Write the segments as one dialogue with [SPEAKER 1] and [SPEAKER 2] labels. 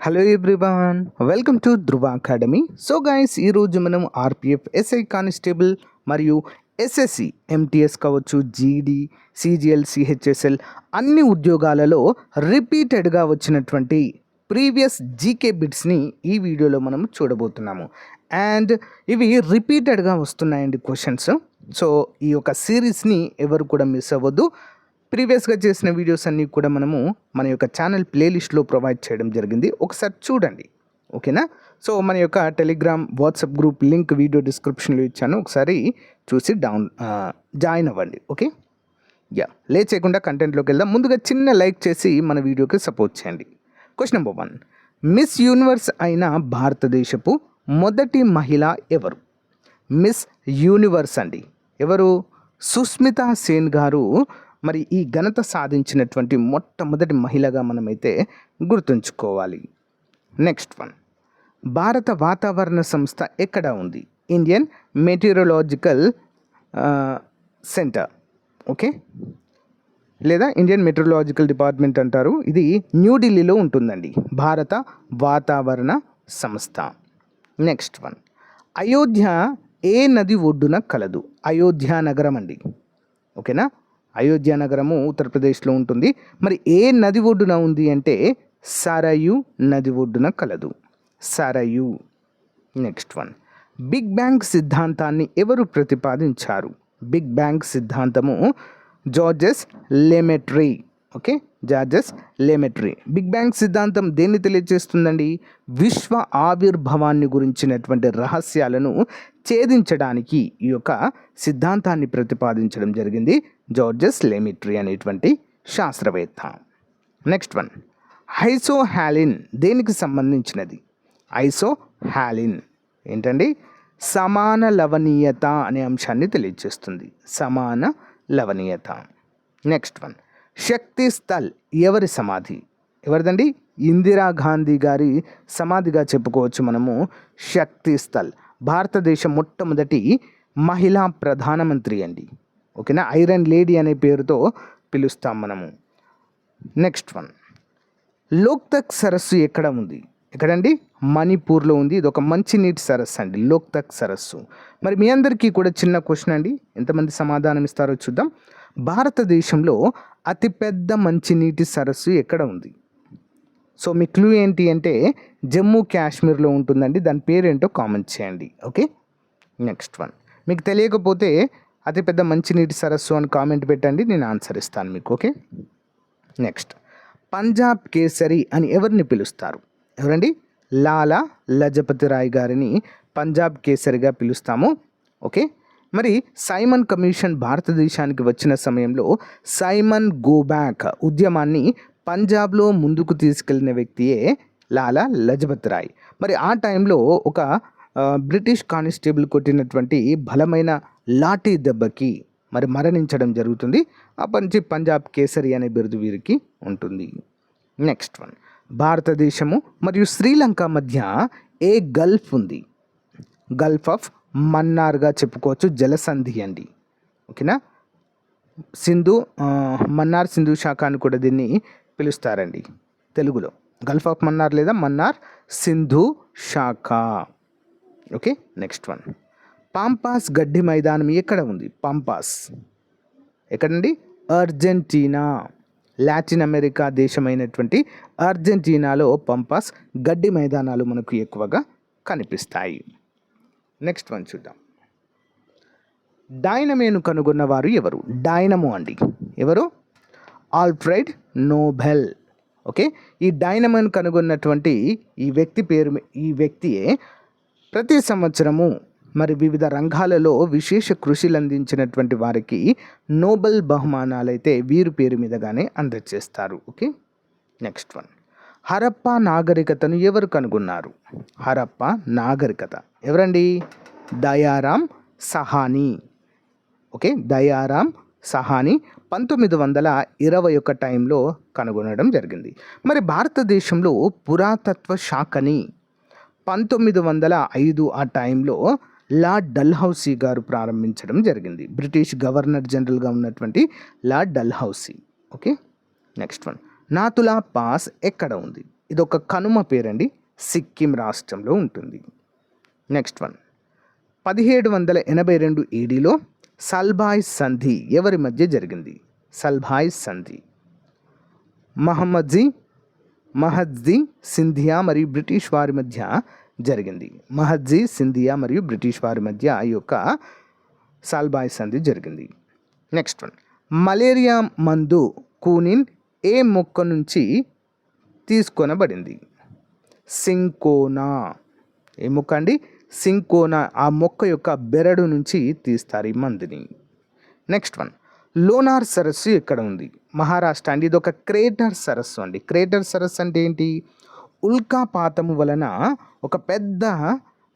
[SPEAKER 1] Hello everyone welcome to Dhruva academy so guys ఈరోజు మనం RPF SI constable మరియు SSC MTS కావచ్చు GD CGL CHSL అన్ని ఉద్యోగాలలో రిపీటెడ్గా వచ్చినటువంటి ప్రీవియస్ జీకే బిట్స్ని ఈ వీడియోలో మనం చూడబోతున్నాము. అండ్ ఇవి రిపీటెడ్గా వస్తున్నాయండి క్వశ్చన్స్ సో ఈ యొక్క సిరీస్ని ఎవరు కూడా మిస్ అవ్వద్దు. ప్రీవియస్గా చేసిన వీడియోస్ అన్నీ కూడా మనము మన యొక్క ఛానల్ ప్లేలిస్ట్లో ప్రొవైడ్ చేయడం జరిగింది. ఒకసారి చూడండి. ఓకేనా? సో మన యొక్క Telegram WhatsApp group link video డిస్క్రిప్షన్లో ఇచ్చాను. ఒకసారి చూసి డౌన్ జాయిన్ అవ్వండి. ఓకే? యా లే చేయకుండా కంటెంట్లోకి వెళ్దాం. ముందుగా చిన్న లైక్ చేసి మన వీడియోకి సపోర్ట్ చేయండి. Question number one. Miss universe అయిన భారతదేశపు మొదటి మహిళ ఎవరు? మిస్ యూనివర్స్ అండి. ఎవరు? సుస్మితా సేన్ గారు మరి ఈ ఘనత సాధించినటువంటి మొట్టమొదటి మహిళగా మనమైతే గుర్తుంచుకోవాలి. నెక్స్ట్ వన్ భారత వాతావరణ సంస్థ ఎక్కడ ఉంది? ఇండియన్ మెటీరియలాజికల్ సెంటర్ ఓకే లేదా ఇండియన్ మెట్రలాజికల్ డిపార్ట్మెంట్ అంటారు. ఇది న్యూఢిల్లీలో ఉంటుందండి. భారత వాతావరణ సంస్థ. నెక్స్ట్ వన్ అయోధ్య ఏ నది ఒడ్డున కలదు? అయోధ్య నగరం అండి. ఓకేనా అయోధ్య నగరము ఉత్తరప్రదేశ్లో ఉంటుంది. మరి ఏ నది ఒడ్డున ఉంది అంటే సరయు నది ఒడ్డున కలదు. Sarayu next one big bang సిద్ధాంతాన్ని ఎవరు ప్రతిపాదించారు? బిగ్ బ్యాంగ్ సిద్ధాంతము Georges Lemaitre okay Georges Lemaitre. Big bang సిద్ధాంతం దేన్ని తెలియజేస్తుందండి? విశ్వ ఆవిర్భావాన్ని గురించినటువంటి రహస్యాలను ఛేదించడానికి ఈ యొక్క సిద్ధాంతాన్ని ప్రతిపాదించడం జరిగింది. జార్జెస్ లెమిట్రీ అనేటువంటి శాస్త్రవేత్త. నెక్స్ట్ వన్ ఐసోహాలిన్ హ్యాలిన్ దేనికి సంబంధించినది? ఐసో హ్యాలిన్ ఏంటండి? సమాన లవణీయత అనే అంశాన్ని తెలియజేస్తుంది. సమాన లవణీయత. నెక్స్ట్ వన్ శక్తి స్థల్ ఎవరి సమాధి? ఎవరిదండి? ఇందిరా గాంధీ గారి సమాధిగా చెప్పుకోవచ్చు మనము శక్తి స్థల్. భారతదేశం మొట్టమొదటి మహిళా ప్రధానమంత్రి అండి. ఓకేనా? ఐరన్ లేడీ అనే పేరుతో పిలుస్తాం మనము. Next one. లోక్తక్ సరస్సు ఎక్కడ ఉంది? ఎక్కడండి? మణిపూర్లో ఉంది. ఇది ఒక మంచినీటి సరస్సు అండి. లోక్తక్ సరస్సు. మరి మీ అందరికీ కూడా చిన్న క్వశ్చన్ అండి. ఎంతమంది సమాధానం ఇస్తారో చూద్దాం. భారతదేశంలో అతిపెద్ద మంచినీటి సరస్సు ఎక్కడ ఉంది? సో మీ క్లూ ఏంటి అంటే జమ్మూ కాశ్మీర్లో ఉంటుందండి. దాని పేరేంటో కామెంట్ చేయండి. ఓకే? Next one. మీకు తెలియకపోతే అతిపెద్ద మంచినీటి సరస్సు అని కామెంట్ పెట్టండి నేను ఆన్సర్ ఇస్తాను మీకు ఓకే? నెక్స్ట్. పంజాబ్ కేసరి అని ఎవరిని పిలుస్తారు? ఎవరండి? లాలా లజపతి రాయ్ గారిని పంజాబ్ కేసరిగా పిలుస్తాము ఓకే? మరి సైమన్ కమిషన్ భారతదేశానికి వచ్చిన సమయంలో సైమన్ గోబ్యాక్ ఉద్యమాన్ని పంజాబ్లో ముందుకు తీసుకెళ్ళిన వ్యక్తియే లాలా లజపత్ రాయ్. మరి ఆ టైంలో ఒక బ్రిటిష్ కానిస్టేబుల్ కొట్టినటువంటి బలమైన లాఠీ దెబ్బకి మరి మరణించడం జరుగుతుంది. అప్పటి నుంచి పంజాబ్ కేసరి అనే బిరుదు వీరికి ఉంటుంది. నెక్స్ట్ వన్ భారతదేశము మరియు శ్రీలంక మధ్య ఏ గల్ఫ్ ఉంది? గల్ఫ్ ఆఫ్ మన్నార్గా చెప్పుకోవచ్చు జలసంధి అండి. ఓకేనా? సింధు మన్నార్ సింధు శాఖ అని కూడా దీన్ని పిలుస్తారండి తెలుగులో. గల్ఫ్ ఆఫ్ మన్నార్ లేదా మన్నార్ సింధు శాఖ. ఓకే నెక్స్ట్ వన్ పాంపాస్ గడ్డి మైదానం ఎక్కడ ఉంది? పాంపాస్. ఎక్కడండి? అర్జెంటీనా. లాటిన్ అమెరికా దేశమైనటువంటి అర్జెంటీనాలో పంపాస్ గడ్డి మైదానాలు మనకు ఎక్కువగా కనిపిస్తాయి. నెక్స్ట్ వన్ చూద్దాం. డైనమేను కనుగొన్నవారు ఎవరు? డైనమో అండి. ఎవరు? Alfred Nobel. ఓకే? ఈ డైనమోను కనుగొన్నటువంటి ఈ వ్యక్తి పేరు ఈ వ్యక్తియే ప్రతి సంవత్సరము మరి వివిధ రంగాలలో విశేష కృషిలు అందించినటువంటి వారికి నోబెల్ బహుమానాలు అయితే వీరి పేరు మీదగానే అందజేస్తారు. ఓకే? Next one. హరప్ప నాగరికతను ఎవరు కనుగొన్నారు? హరప్ప నాగరికత. ఎవరండి? దయారాం సహాని. ఓకే? దయారాం సహాని పంతొమ్మిది వందల ఇరవై ఒక టైంలో కనుగొనడం జరిగింది. మరి భారతదేశంలో పురాతత్వ శాఖని పంతొమ్మిది వందల ఐదు ఆ టైంలో లార్డ్ డల్హౌసీ గారు ప్రారంభించడం జరిగింది. బ్రిటిష్ గవర్నర్ జనరల్గా ఉన్నటువంటి lord Dalhousie. Okay? Next one. Nathu La pass ఎక్కడ ఉంది? ఇది ఒక కనుమ పేరండి. సిక్కిం రాష్ట్రంలో ఉంటుంది. Next one. పదిహేడు వందల ఎనభై రెండు ఏడీలో సల్భాయ్ సంధి ఎవరి మధ్య జరిగింది? సల్భాయ్ సంధి. మహమ్మద్జీ మహద్జీ సింధియా మరియు బ్రిటిష్ వారి మధ్య జరిగింది. మహద్జీ సింధియా మరియు బ్రిటిష్ వారి మధ్య ఈ యొక్క సాల్బాయ్ సంధి జరిగింది. Next one. మలేరియా మందు కూనిన్ ఏ మొక్క నుంచి తీసుకొనబడింది? సింకోనా. ఏ మొక్క అండి? సింకోనా. ఆ మొక్క యొక్క బెరడు నుంచి తీస్తారు ఈ మందుని. Next one. లోనార్ సరస్సు ఎక్కడ ఉంది? మహారాష్ట్ర అండి. ఇది ఒక క్రేటర్ సరస్సు అండి. క్రేటర్ సరస్సు అంటే ఏంటి? ఉల్కాపాతము వలన ఒక పెద్ద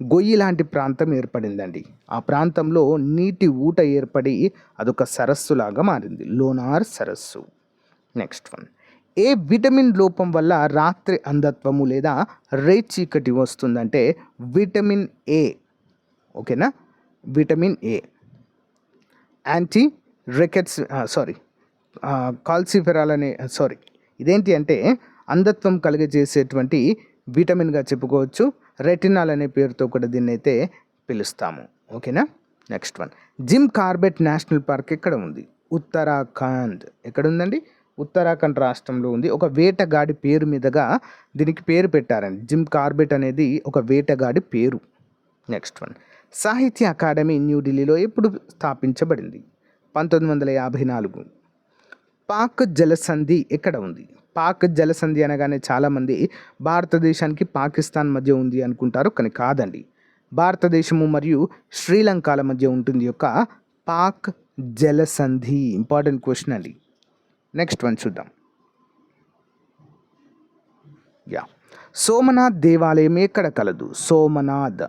[SPEAKER 1] గొయ్యి లాంటి ప్రాంతం ఏర్పడిందండి. ఆ ప్రాంతంలో నీటి ఊట ఏర్పడి అదొక సరస్సులాగా మారింది. లోనార్ సరస్సు. Next one. ఏ విటమిన్ లోపం వల్ల రాత్రి అంధత్వము లేదా రే చీకటి వస్తుందంటే విటమిన్ ఏ. ఓకేనా? Vitamin A. Anti rickets sorry calciferol అనే సారీ. ఇదేంటి అంటే అంధత్వం కలిగజేసేటువంటి విటమిన్గా చెప్పుకోవచ్చు. రెటినాల్ అనే పేరుతో కూడా దీన్ని అయితే పిలుస్తాము. ఓకేనా? Next one. Jim Corbett national park ఎక్కడ ఉంది? ఉత్తరాఖండ్. ఎక్కడ ఉందండి ఉత్తరాఖండ్ రాష్ట్రంలో ఉంది. ఒక వేటగాడి పేరు మీదుగా దీనికి పేరు పెట్టారండి. జిమ్ కార్బెట్ అనేది ఒక వేటగాడి పేరు. Next one. సాహిత్య అకాడమీ న్యూఢిల్లీలో ఎప్పుడు స్థాపించబడింది? పంతొమ్మిది వందల యాభై నాలుగు. పాక్ జలసంధి ఎక్కడ ఉంది? పాక్ జలసంధి అనగానే చాలామంది భారతదేశానికి పాకిస్తాన్ మధ్య ఉంది అనుకుంటారు కానీ కాదండి. భారతదేశము మరియు శ్రీలంకల మధ్య ఉంటుంది యొక్క పాక్ జలసంధి. ఇంపార్టెంట్ క్వశ్చన్ అండి. నెక్స్ట్ వన్ చూద్దాం. యా. సోమనాథ్ దేవాలయం ఎక్కడ కలదు? సోమనాథ్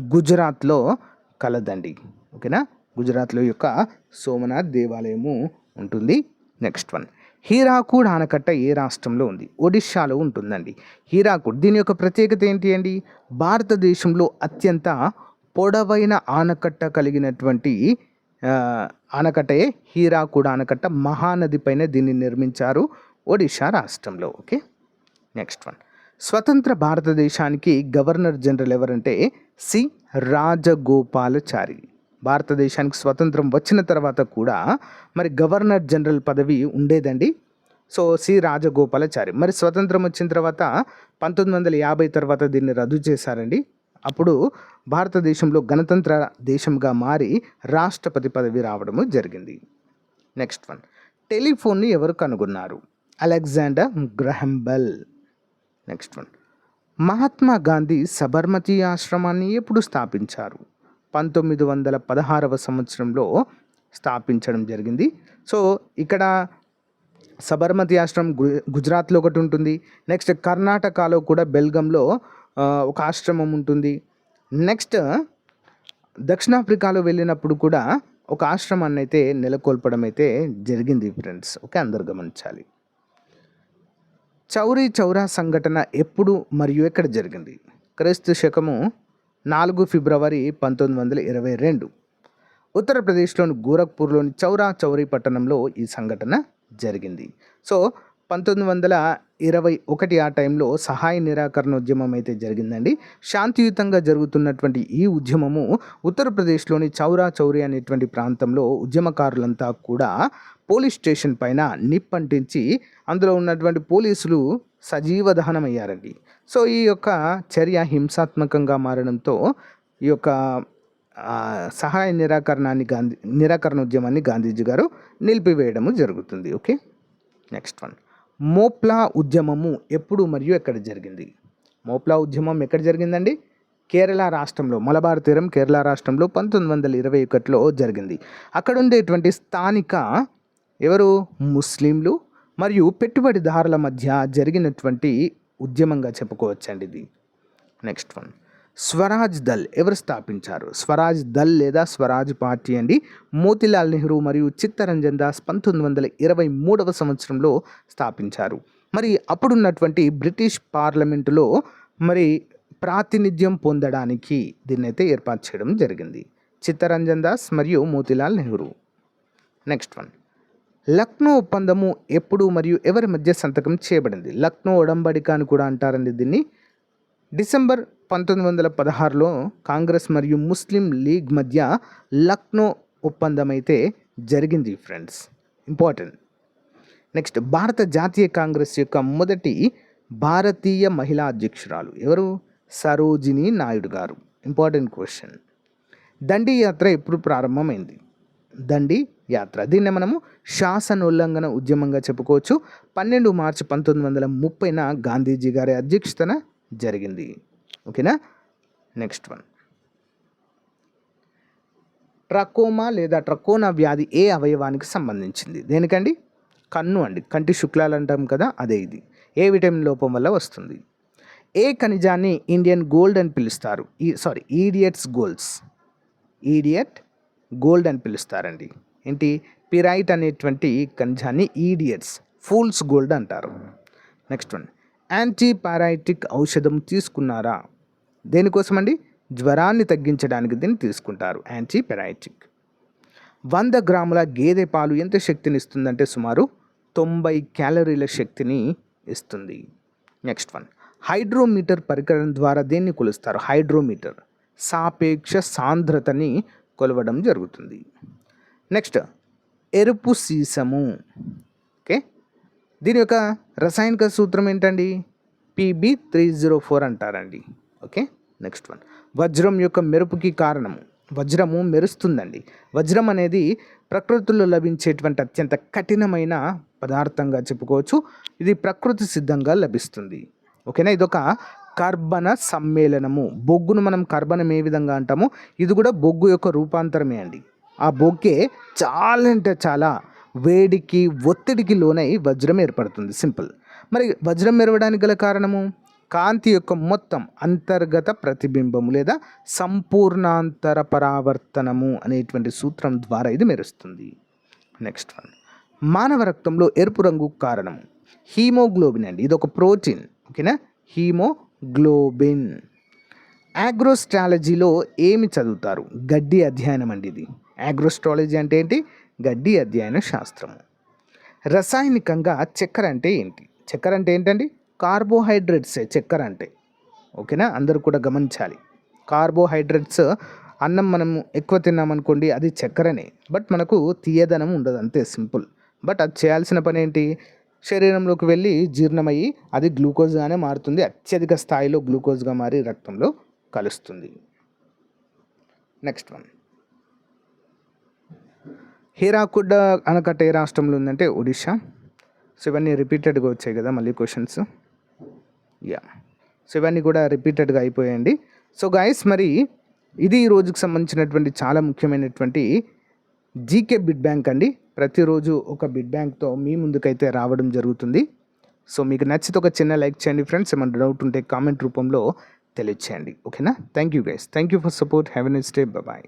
[SPEAKER 1] గుజరాత్లో కలదండి. ఓకేనా? గుజరాత్లో యొక్క సోమనాథ్ దేవాలయము ఉంటుంది. Next one. హీరాకూడ్ ఆనకట్ట ఏ రాష్ట్రంలో ఉంది? ఒడిశాలో ఉంటుందండి. హీరాకూడ్ దీని యొక్క ప్రత్యేకత ఏంటి అండి? భారతదేశంలో అత్యంత పొడవైన ఆనకట్ట కలిగినటువంటి ఆనకట్టయే హీరాకూడ్ ఆనకట్ట మహానది పైన దీన్ని నిర్మించారు ఒడిశా రాష్ట్రంలో. ఓకే? Next one. స్వతంత్ర భారతదేశానికి గవర్నర్ జనరల్ ఎవరంటే సి రాజగోపాలచారి. భారతదేశానికి స్వతంత్రం వచ్చిన తర్వాత కూడా మరి గవర్నర్ జనరల్ పదవి ఉండేదండి. So C. రాజగోపాలాచారి. మరి స్వతంత్రం వచ్చిన తర్వాత పంతొమ్మిది వందల యాభై తర్వాత దీన్ని రద్దు చేశారండి. అప్పుడు భారతదేశంలో గణతంత్ర దేశంగా మారి రాష్ట్రపతి పదవి రావడము జరిగింది. Next one. టెలిఫోన్ని ఎవరు కనుగొన్నారు? Alexander Graham Bell next one. Mahatma Gandhi Sabarmati ఆశ్రమాన్ని ఎప్పుడు స్థాపించారు? పంతొమ్మిది వందల పదహారవ సంవత్సరంలో స్థాపించడం జరిగింది. సో ఇక్కడ సబర్మతి ఆశ్రమం గు గుజరాత్లో ఒకటి ఉంటుంది. నెక్స్ట్ కర్ణాటకలో కూడా బెల్గంలో ఒక ఆశ్రమం ఉంటుంది. నెక్స్ట్ దక్షిణాఫ్రికాలో వెళ్ళినప్పుడు కూడా ఒక ఆశ్రమాన్ని అయితే నెలకొల్పడం అయితే జరిగింది ఫ్రెండ్స్. ఓకే అందరు గమనించాలి. చౌరీ చౌరా సంఘటన ఎప్పుడు మరియు ఎక్కడ జరిగింది? క్రీస్తు శకము నాలుగు ఫిబ్రవరి పంతొమ్మిది వందల ఇరవై రెండు. ఉత్తరప్రదేశ్లోని గోరఖ్పూర్లోని చౌరా చౌరీ పట్టణంలో ఈ సంఘటన జరిగింది. సో పంతొమ్మిది వందల ఇరవై ఒకటి ఆ టైంలో సహాయ నిరాకరణ ఉద్యమం అయితే జరిగిందండి. శాంతియుతంగా జరుగుతున్నటువంటి ఈ ఉద్యమము ఉత్తరప్రదేశ్లోని చౌరా చౌరీ అనేటువంటి ప్రాంతంలో ఉద్యమకారులంతా కూడా పోలీస్ స్టేషన్ పైన నిప్పంటించి అందులో ఉన్నటువంటి పోలీసులు సజీవ దహనమయ్యారండి సో ఈ యొక్క చర్య హింసాత్మకంగా మారడంతో ఈ యొక్క సహాయ నిరాకరణాన్ని గాంధీ నిరాకరణ ఉద్యమాన్ని గాంధీజీ గారు నిలిపివేయడము జరుగుతుంది. ఓకే? Next one. మోప్లా ఉద్యమము ఎప్పుడు మరియు ఎక్కడ జరిగింది? మోప్లా ఉద్యమం ఎక్కడ జరిగిందండి? కేరళ రాష్ట్రంలో మలబార్ తీరం కేరళ రాష్ట్రంలో పంతొమ్మిది వందల ఇరవై ఒకటిలో జరిగింది. అక్కడ ఉండేటువంటి స్థానిక ఎవరు? ముస్లింలు మరియు పెట్టుబడిదారుల మధ్య జరిగినటువంటి ఉద్యమంగా చెప్పుకోవచ్చండి ఇది. నెక్స్ట్ వన్ స్వరాజ్ దల్ ఎవరు స్థాపించారు? స్వరాజ్ దల్ లేదా స్వరాజ్ పార్టీ అండి. మోతిలాల్ నెహ్రూ మరియు చిత్తరంజన్ దాస్ పంతొమ్మిది వందల ఇరవై మూడవ సంవత్సరంలో స్థాపించారు. మరి అప్పుడున్నటువంటి బ్రిటిష్ పార్లమెంటులో మరి ప్రాతినిధ్యం పొందడానికి దీన్నైతే ఏర్పాటు చేయడం జరిగింది. చిత్తరంజన్ దాస్ మరియు మోతిలాల్ నెహ్రూ. నెక్స్ట్ వన్ లక్నో ఒప్పందము ఎప్పుడు మరియు ఎవరి మధ్య సంతకం చేయబడింది? లక్నో ఒడంబడిక అని కూడా అంటారండి దీన్ని. డిసెంబర్ పంతొమ్మిది వందల పదహారులో కాంగ్రెస్ మరియు ముస్లిం లీగ్ మధ్య లక్నో ఒప్పందం అయితే జరిగింది ఫ్రెండ్స్. ఇంపార్టెంట్. నెక్స్ట్ భారత జాతీయ కాంగ్రెస్ యొక్క మొదటి భారతీయ మహిళా అధ్యక్షురాలు ఎవరు? సరోజిని నాయుడు గారు. Important question. దండి యాత్ర ఎప్పుడు ప్రారంభమైంది? దండి యాత్ర. దీన్ని మనము శాసనోల్లంఘన ఉద్యమంగా చెప్పుకోవచ్చు. పన్నెండు మార్చి పంతొమ్మిది వందల ముప్పైన గాంధీజీ గారి అధ్యక్షతన జరిగింది. ఓకేనా? Next one. ట్రకోమా లేదా ట్రకోనా వ్యాధి ఏ అవయవానికి సంబంధించింది? దేనికండి? కన్ను అండి. కంటి శుక్లాలు అంటాం కదా అదే ఇది. ఏ విటమిన్ లోపం వల్ల వస్తుంది? ఏ ఖనిజాన్ని ఇండియన్ గోల్డ్ అని పిలుస్తారు? ఈ sorry idiots golds. Idiot gold అని పిలుస్తారండి. ఏంటి? పిరైట్ అనేటువంటి ఖనిజాన్ని ఈడియట్స్ ఫూల్స్ గోల్డ్ అంటారు. నెక్స్ట్ వన్ యాంటీపారాయిటిక్ ఔషధం తీసుకున్నారా? దేనికోసం అండి జ్వరాన్ని తగ్గించడానికి దీన్ని తీసుకుంటారు. యాంటీపారాయిటిక్. వంద గ్రాముల గేదె పాలు ఎంత శక్తిని ఇస్తుందంటే సుమారు తొంభై క్యాలరీల శక్తిని ఇస్తుంది. నెక్స్ట్ వన్ హైడ్రోమీటర్ పరికరం ద్వారా దేన్ని కొలుస్తారు? హైడ్రోమీటర్. సాపేక్ష సాంద్రతని కొలవడం జరుగుతుంది. నెక్స్ట్ ఎరుపు సీసము. ఓకే దీని యొక్క రసాయనిక సూత్రం ఏంటండి? పిబి త్రీ జీరో ఫోర్ అంటారండి. ఓకే నెక్స్ట్ వన్ వజ్రం యొక్క మెరుపుకి కారణము. వజ్రము మెరుస్తుందండి. వజ్రం అనేది ప్రకృతిలో లభించేటువంటి అత్యంత కఠినమైన పదార్థంగా చెప్పుకోవచ్చు. ఇది ప్రకృతి సిద్ధంగా లభిస్తుంది. ఓకేనా ఇదొక కర్బన సమ్మేళనము. బొగ్గును మనం కర్బనం ఏ విధంగా అంటామో? ఇది కూడా బొగ్గు యొక్క రూపాంతరమే అండి. ఆ బొగ్గే చాలా అంటే చాలా వేడికి ఒత్తిడికి లోనై వజ్రం ఏర్పడుతుంది. సింపుల్. మరి వజ్రం మెరవడానికి గల కారణము? కాంతి యొక్క మొత్తం అంతర్గత ప్రతిబింబము లేదా సంపూర్ణాంతర పరావర్తనము అనేటువంటి సూత్రం ద్వారా ఇది మెరుస్తుంది. Next one. మానవ రక్తంలో ఎరుపు రంగు కారణం హీమోగ్లోబిన్ అండి. ఇది ఒక ప్రోటీన్. ఓకేనా? Haemo globin. ఆగ్రోస్ట్రాలజీలో ఏమి చదువుతారు? గడ్డి అధ్యయనం అండి ఇది. ఆగ్రోస్ట్రాలజీ అంటే ఏంటి? గడ్డి అధ్యయన శాస్త్రము. రసాయనికంగా చక్కెర అంటే ఏంటి? చక్కెర అంటే ఏంటండి? కార్బోహైడ్రేట్సే చక్కెర అంటే. ఓకేనా? అందరూ కూడా గమనించాలి. కార్బోహైడ్రేట్స్ అన్నం మనం ఎక్కువ తిన్నామనుకోండి అది చక్కెరనే. బట్ మనకు తీయదనం ఉండదు అంతే సింపుల్. బట్ అది చేయాల్సిన పని ఏంటి? శరీరంలోకి వెళ్ళి జీర్ణమయ్యి అది గ్లూకోజ్గానే మారుతుంది. అత్యధిక స్థాయిలో గ్లూకోజ్గా మారి రక్తంలో కలుస్తుంది. Next one. హీరాకుడ్ అనకట్ట ఏ రాష్ట్రంలో ఉందంటే ఒడిషా సో ఇవన్నీ రిపీటెడ్గా వచ్చాయి కదా మళ్ళీ క్వశ్చన్స్. యా సో ఇవన్నీ కూడా రిపీటెడ్గా అయిపోయాయండి. సో గాయస్ మరి ఇది ఈ రోజుకి సంబంధించినటువంటి చాలా ముఖ్యమైనటువంటి జీకే బిడ్ బ్యాంక్ అండి. ప్రతిరోజు ఒక బిడ్ బ్యాంక్తో మీ ముందుకైతే రావడం జరుగుతుంది. సో మీకు నచ్చితే ఒక చిన్న లైక్ చేయండి ఫ్రెండ్స్. ఏమైనా డౌట్ ఉంటే కామెంట్ రూపంలో తెలియచేయండి. ఓకేనా? Thank you guys. Thank you for support. Have a nice day. Bye.